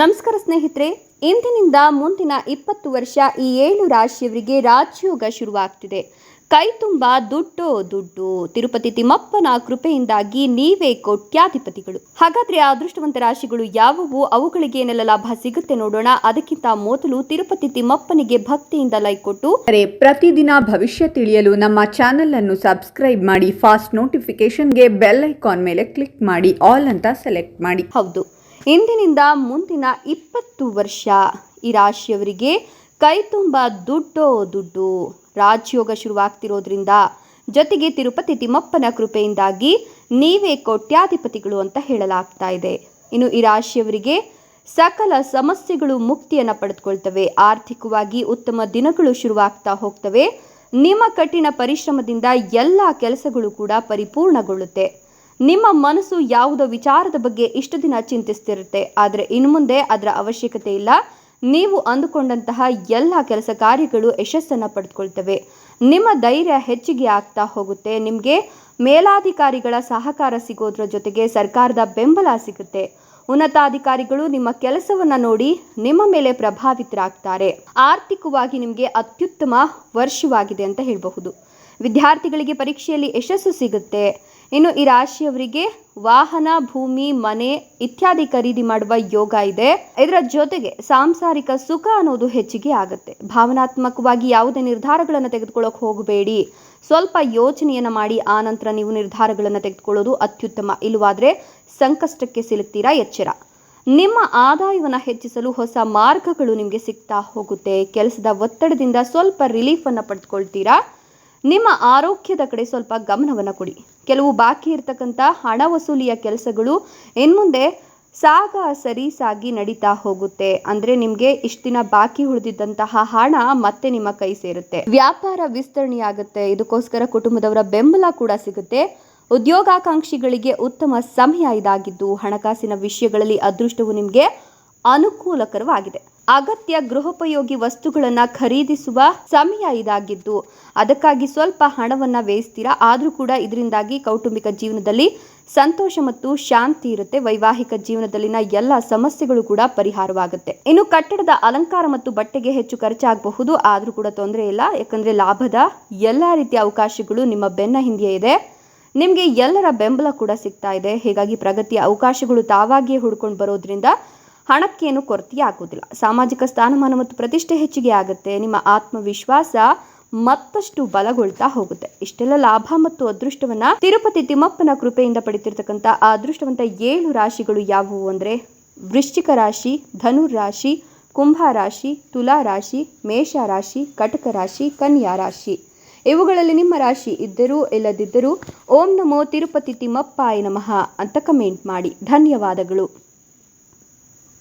ನಮಸ್ಕಾರ ಸ್ನೇಹಿತರೆ ಇಂದಿನಿಂದ ಮುಂದಿನ ಇಪ್ಪತ್ತು ವರ್ಷ ಈ ಏಳು ರಾಶಿಯವರಿಗೆ ರಾಜಯೋಗ ಶುರುವಾಗ್ತಿದೆ. ಕೈ ತುಂಬ ದುಡ್ಡು ದುಡ್ಡು. ತಿರುಪತಿ ತಿಮ್ಮಪ್ಪನ ಕೃಪೆಯಿಂದಾಗಿ ನೀವೇ ಕೋಟ್ಯಾಧಿಪತಿಗಳು. ಹಾಗಾದ್ರೆ ಅದೃಷ್ಟವಂತ ರಾಶಿಗಳು ಯಾವುವು? ಅವುಗಳಿಗೆ ಏನೆಲ್ಲ ಲಾಭ ಸಿಗುತ್ತೆ ನೋಡೋಣ. ಅದಕ್ಕಿಂತ ಮೊದಲು ತಿರುಪತಿ ತಿಮ್ಮಪ್ಪನಿಗೆ ಭಕ್ತಿಯಿಂದ ಲೈಕ್ ಕೊಟ್ಟು. ಪ್ರತಿದಿನ ಭವಿಷ್ಯ ತಿಳಿಯಲು ನಮ್ಮ ಚಾನೆಲ್ ಅನ್ನು ಸಬ್ಸ್ಕ್ರೈಬ್ ಮಾಡಿ ಫಾಸ್ಟ್ ನೋಟಿಫಿಕೇಶನ್ಗೆ ಬೆಲ್ ಐಕಾನ್ ಮೇಲೆ ಕ್ಲಿಕ್ ಮಾಡಿ ಆಲ್ ಅಂತ ಸೆಲೆಕ್ಟ್ ಮಾಡಿ. ಹೌದು. ಇಂದಿನಿಂದ ಮುಂದಿನ ಇಪ್ಪತ್ತು ವರ್ಷ. ಈ ರಾಶಿಯವರಿಗೆ ಕೈ ತುಂಬ ದುಡ್ಡೋ ದುಡ್ಡು. ರಾಜಯೋಗ ಶುರುವಾಗ್ತಿರೋದ್ರಿಂದ ಜೊತೆಗೆ ತಿರುಪತಿ ತಿಮ್ಮಪ್ಪನ ಕೃಪೆಯಿಂದಾಗಿ ನೀವೇ ಕೋಟ್ಯಾಧಿಪತಿಗಳು ಅಂತ ಹೇಳಲಾಗ್ತಾ ಇದೆ. ಇನ್ನು ಈ ರಾಶಿಯವರಿಗೆ ಸಕಲ ಸಮಸ್ಯೆಗಳು ಮುಕ್ತಿಯನ್ನು ಪಡೆದುಕೊಳ್ತವೆ. ಆರ್ಥಿಕವಾಗಿ ಉತ್ತಮ ದಿನಗಳು ಶುರುವಾಗ್ತಾ ಹೋಗ್ತವೆ. ನಿಮ್ಮ ಕಠಿಣ ಪರಿಶ್ರಮದಿಂದ ಎಲ್ಲ ಕೆಲಸಗಳು ಕೂಡ ಪರಿಪೂರ್ಣಗೊಳ್ಳುತ್ತೆ. ನಿಮ್ಮ ಮನಸ್ಸು ಯಾವುದೋ ವಿಚಾರದ ಬಗ್ಗೆ ಇಷ್ಟು ದಿನ ಚಿಂತಿಸ್ತಿರುತ್ತೆ, ಆದರೆ ಇನ್ನು ಮುಂದೆ ಅದರ ಅವಶ್ಯಕತೆ ಇಲ್ಲ. ನೀವು ಅಂದುಕೊಂಡಂತಹ ಎಲ್ಲ ಕೆಲಸ ಕಾರ್ಯಗಳು ಯಶಸ್ಸನ್ನು ಪಡೆದುಕೊಳ್ತವೆ. ನಿಮ್ಮ ಧೈರ್ಯ ಹೆಚ್ಚಿಗೆ ಆಗ್ತಾ ಹೋಗುತ್ತೆ. ನಿಮಗೆ ಮೇಲಾಧಿಕಾರಿಗಳ ಸಹಕಾರ ಸಿಗೋದ್ರ ಜೊತೆಗೆ ಸರ್ಕಾರದ ಬೆಂಬಲ ಸಿಗುತ್ತೆ. ಉನ್ನತಾಧಿಕಾರಿಗಳು ನಿಮ್ಮ ಕೆಲಸವನ್ನ ನೋಡಿ ನಿಮ್ಮ ಮೇಲೆ ಪ್ರಭಾವಿತರಾಗ್ತಾರೆ. ಆರ್ಥಿಕವಾಗಿ ನಿಮಗೆ ಅತ್ಯುತ್ತಮ ವರ್ಷವಾಗಿದೆ ಅಂತ ಹೇಳಬಹುದು. ವಿದ್ಯಾರ್ಥಿಗಳಿಗೆ ಪರೀಕ್ಷೆಯಲ್ಲಿ ಯಶಸ್ಸು ಸಿಗುತ್ತೆ. ಇನ್ನು ಈ ರಾಶಿಯವರಿಗೆ ವಾಹನ, ಭೂಮಿ, ಮನೆ ಇತ್ಯಾದಿ ಖರೀದಿ ಮಾಡುವ ಯೋಗ ಇದೆ. ಇದರ ಜೊತೆಗೆ ಸಾಂಸಾರಿಕ ಸುಖ ಅನ್ನೋದು ಹೆಚ್ಚಿಗೆ ಆಗುತ್ತೆ. ಭಾವನಾತ್ಮಕವಾಗಿ ಯಾವುದೇ ನಿರ್ಧಾರಗಳನ್ನು ತೆಗೆದುಕೊಳ್ಳೋಕೆ ಹೋಗಬೇಡಿ. ಸ್ವಲ್ಪ ಯೋಚನೆಯನ್ನು ಮಾಡಿ, ಆ ನಂತರ ನೀವು ನಿರ್ಧಾರಗಳನ್ನು ತೆಗೆದುಕೊಳ್ಳೋದು ಅತ್ಯುತ್ತಮ. ಇಲ್ಲವಾದರೆ ಸಂಕಷ್ಟಕ್ಕೆ ಸಿಲುಕ್ತೀರಾ, ಎಚ್ಚರ? ನಿಮ್ಮ ಆದಾಯವನ್ನು ಹೆಚ್ಚಿಸಲು ಹೊಸ ಮಾರ್ಗಗಳು ನಿಮಗೆ ಸಿಗ್ತಾ ಹೋಗುತ್ತೆ. ಕೆಲಸದ ಒತ್ತಡದಿಂದ ಸ್ವಲ್ಪ ರಿಲೀಫನ್ನು ಪಡೆದುಕೊಳ್ತೀರಾ? ನಿಮ್ಮ ಆರೋಗ್ಯದ ಕಡೆ ಸ್ವಲ್ಪ ಗಮನವನ್ನು ಕೊಡಿ. ಕೆಲವು ಬಾಕಿ ಇರತಕ್ಕಂಥ ಹಣ ವಸೂಲಿಯ ಕೆಲಸಗಳು ಇನ್ಮುಂದೆ ಸಾಗ ಸರಿ ಸಾಗಿ ನಡೀತಾ ಹೋಗುತ್ತೆ. ಅಂದ್ರೆ ನಿಮಗೆ ಇಷ್ಟು ದಿನ ಬಾಕಿ ಉಳಿದಿದ್ದಂತಹ ಹಣ ಮತ್ತೆ ನಿಮ್ಮ ಕೈ ಸೇರುತ್ತೆ. ವ್ಯಾಪಾರ ವಿಸ್ತರಣೆಯಾಗುತ್ತೆ. ಇದಕ್ಕೋಸ್ಕರ ಕುಟುಂಬದವರ ಬೆಂಬಲ ಕೂಡ ಸಿಗುತ್ತೆ. ಉದ್ಯೋಗಾಕಾಂಕ್ಷಿಗಳಿಗೆ ಉತ್ತಮ ಸಮಯ ಇದಾಗಿದ್ದು ಹಣಕಾಸಿನ ವಿಷಯಗಳಲ್ಲಿ ಅದೃಷ್ಟವು ನಿಮಗೆ ಅನುಕೂಲಕರವಾಗಿದೆ. ಅಗತ್ಯ ಗೃಹೋಪಯೋಗಿ ವಸ್ತುಗಳನ್ನು ಖರೀದಿಸುವ ಸಮಯ ಇದಾಗಿದ್ದು, ಅದಕ್ಕಾಗಿ ಸ್ವಲ್ಪ ಹಣವನ್ನು ವ್ಯಯಿಸ್ತೀರಾ? ಆದರೂ ಕೂಡ ಇದರಿಂದಾಗಿ ಕೌಟುಂಬಿಕ ಜೀವನದಲ್ಲಿ ಸಂತೋಷ ಮತ್ತು ಶಾಂತಿ ಇರುತ್ತೆ. ವೈವಾಹಿಕ ಜೀವನದಲ್ಲಿನ ಎಲ್ಲ ಸಮಸ್ಯೆಗಳು ಕೂಡ ಪರಿಹಾರವಾಗುತ್ತೆ. ಇನ್ನು ಕಟ್ಟಡದ ಅಲಂಕಾರ ಮತ್ತು ಬಟ್ಟೆಗೆ ಹೆಚ್ಚು ಖರ್ಚಾಗಬಹುದು. ಆದರೂ ಕೂಡ ತೊಂದರೆ ಇಲ್ಲ. ಯಾಕಂದರೆ ಲಾಭದ ಎಲ್ಲ ರೀತಿಯ ಅವಕಾಶಗಳು ನಿಮ್ಮ ಬೆನ್ನ ಹಿಂದೆ ಇದೆ. ನಿಮಗೆ ಎಲ್ಲರ ಬೆಂಬಲ ಕೂಡ ಸಿಗ್ತಾ ಇದೆ. ಹೀಗಾಗಿ ಪ್ರಗತಿಯ ಅವಕಾಶಗಳು ತಾವಾಗಿಯೇ ಹುಡ್ಕೊಂಡು ಬರೋದ್ರಿಂದ ಹಣಕ್ಕೇನು ಕೊರತೆ ಆಗೋದಿಲ್ಲ ಸಾಮಾಜಿಕ ಸ್ಥಾನಮಾನ ಮತ್ತು ಪ್ರತಿಷ್ಠೆ ಹೆಚ್ಚಿಗೆ ಆಗುತ್ತೆ. ನಿಮ್ಮ ಆತ್ಮವಿಶ್ವಾಸ ಮತ್ತಷ್ಟು ಬಲಗೊಳ್ತಾ ಹೋಗುತ್ತೆ. ಇಷ್ಟೆಲ್ಲ ಲಾಭ ಮತ್ತು ಅದೃಷ್ಟವನ್ನ ತಿರುಪತಿ ತಿಮ್ಮಪ್ಪನ ಕೃಪೆಯಿಂದ ಪಡಿತಿರ್ತಕ್ಕಂಥ ಆ ಅದೃಷ್ಟವಂತ ಏಳು ರಾಶಿಗಳು ಯಾವುವು ಅಂದರೆ ವೃಶ್ಚಿಕ ರಾಶಿ ಧನುರ್ ರಾಶಿ, ಕುಂಭ ರಾಶಿ, ತುಲಾ ರಾಶಿ, ಮೇಷ ರಾಶಿ, ಕಟಕ ರಾಶಿ, ಕನ್ಯಾ ರಾಶಿ. ಇವುಗಳಲ್ಲಿ ನಿಮ್ಮ ರಾಶಿ ಇದ್ದರೂ ಇಲ್ಲದಿದ್ದರೂ ಓಂ ನಮೋ ತಿರುಪತಿ ತಿಮ್ಮಪ್ಪಾಯ ನಮಃ ಅಂತ ಕಮೆಂಟ್ ಮಾಡಿ. ಧನ್ಯವಾದಗಳು.